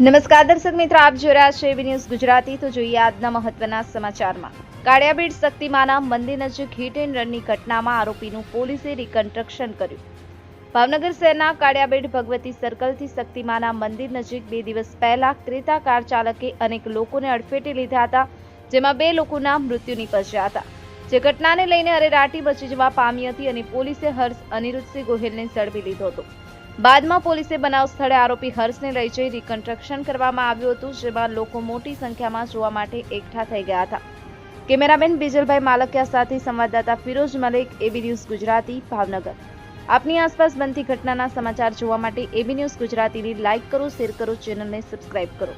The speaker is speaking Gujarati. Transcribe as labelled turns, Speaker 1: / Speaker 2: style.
Speaker 1: નમસ્કાર દર્શક મિત્રો, આપ જોઈ રહ્યા છો એબી ન્યૂઝ ગુજરાતી. તો જોઈએ આજના મહત્વના સમાચારમાં. કાળિયાબીડ શક્તિમાના મંદિર નજીક હિટ એન્ડ રનની ઘટનામાં આરોપીનું પોલીસે રિકન્સ્ટ્રક્શન કર્યું. ભાવનગર શહેરના કાળિયાબેડ ભગવતી સર્કલથી શક્તિમાના મંદિર નજીક બે દિવસ પહેલા ક્રેતા કાર ચાલકે અનેક લોકોને અડફેટે લીધા હતા, જેમાં બે લોકોના મૃત્યુ નિપજ્યા હતા. જે ઘટનાને લઈને અરેરાટી બચી જવા પામી હતી અને પોલીસે હર્ષ અનિરુદ્ધસિંહ ગોહિલને ઝડપી લીધો હતો. બાદમાં પોલીસે બનાવ સ્થળે આરોપી હર્ષને લઈ જઈ રિકન્સ્ટ્રક્શન કરવામાં આવ્યું હતું, જેમાં લોકો મોટી સંખ્યામાં જોવા માટે એકઠા થઈ ગયા હતા. કેમેરામેન બીજલભાઈ માલકિયા સાથે સંવાદદાતા ફિરોઝ મલિક, એબી ન્યૂઝ ગુજરાતી, ભાવનગર. આપની આસપાસ બનતી ઘટનાના સમાચાર જોવા માટે એબી ન્યૂઝ ગુજરાતીની લાઇક કરો, શેર કરો, ચેનલને સબસ્ક્રાઇબ કરો.